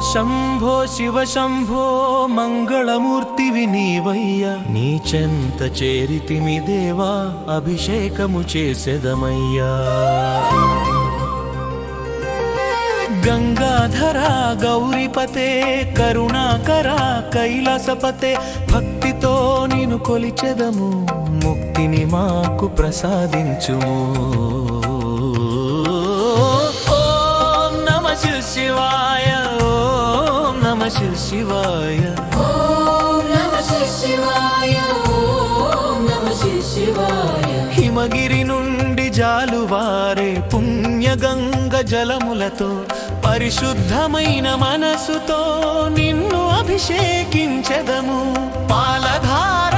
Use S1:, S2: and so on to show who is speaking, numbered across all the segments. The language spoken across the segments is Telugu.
S1: శంభో శివ శంభో మంగళమూర్తివి నీవయ్యా నీ చెంత చేరితిమి దేవా అభిషేకము చేసెదమయ్యా. గంగాధర గౌరీపతే కరుణాకర కైలాసపతే భక్తితో నేను కొలిచెదము ముక్తిని మాకు ప్రసాదించుము. నమ శివాయ. ఓం నమ శివాయ
S2: ఓం నమ శివాయ.
S1: హిమగిరి నుండి జాలువారే పుణ్యగంగ జలములతో పరిశుద్ధమైన మనసుతో నిన్ను అభిషేకించెదము. పాలధారలతోడను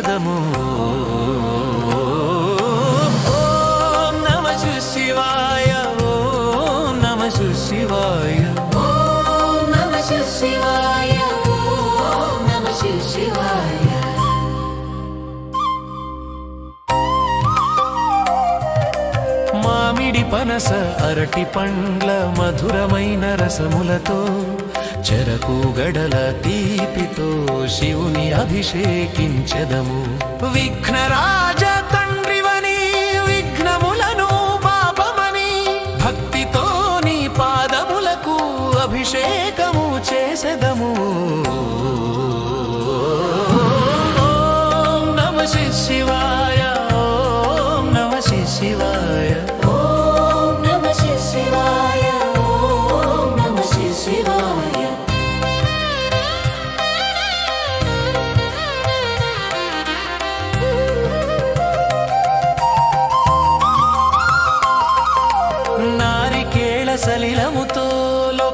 S1: అభిషేకించెదము ఓం నమ శివాయ ఓం నమ శివాయ.
S2: ఓం నమ శివాయ ఓం నమ శివాయ.
S1: మామిడి పనస అరటి పండ్ల మధురమైన రసములతో చెరకు గడల తీపితో శివుని అభిషేకించెదము. విఘ్నరాజ తండ్రివని విఘ్నములను పాపమని భక్తితో నీ పాదములకు అభిషేకము చేసెదము.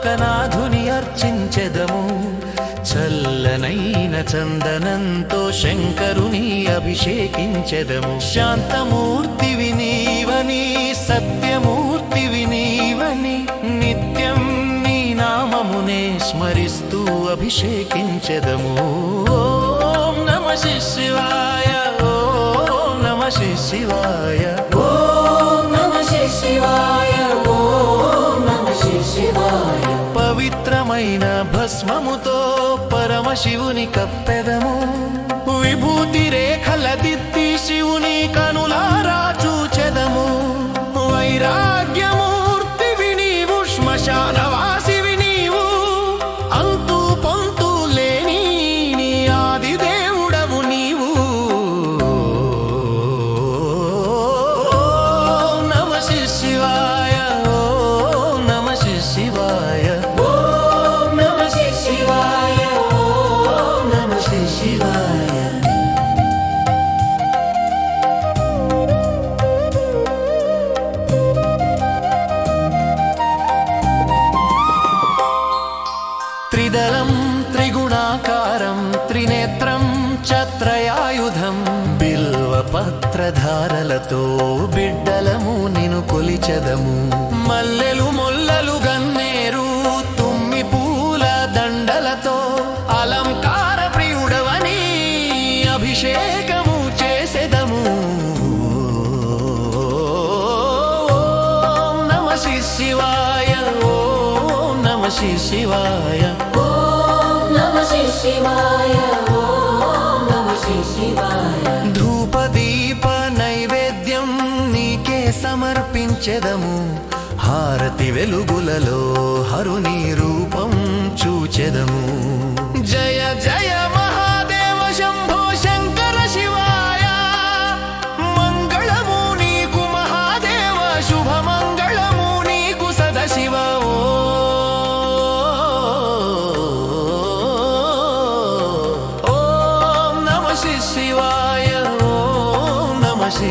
S1: లోకనాథుని అర్చించెదము. చల్లనైన చందనంతో శంకరుని అభిషేకించెదము. శాంతమూర్తి వినీవని సత్యమూర్తి వినీవని నిత్యం నీ నామమునే స్మరిస్తూ అభిషేకించెదము. ఓం నమ శివాయ ఓం నమ శివాయ.
S2: ఓం నమ శివాయ.
S1: పవిత్రమైన భస్మముతో పరమశివుని కప్పెదము. విభూతి రేఖల దిత్తి శివుని
S2: కను
S1: త్రిదళం త్రిగుణాకారం త్రినేత్రం చత్రయాయుధం బిల్వపత్రధారలతో బిడ్డలము నిను కొలిచెదము. మల్లెలు మొల్లలు గన్నేరు తుమ్మి పూల దండలతో అలంకార ప్రియుడవని అభిషేకం నమ శివాయ. ధూపదీప నైవేద్యం నీకే సమర్పించెదము. హారతి వెలుగులలో హరుని రూపం చూచెదము. జయ జయ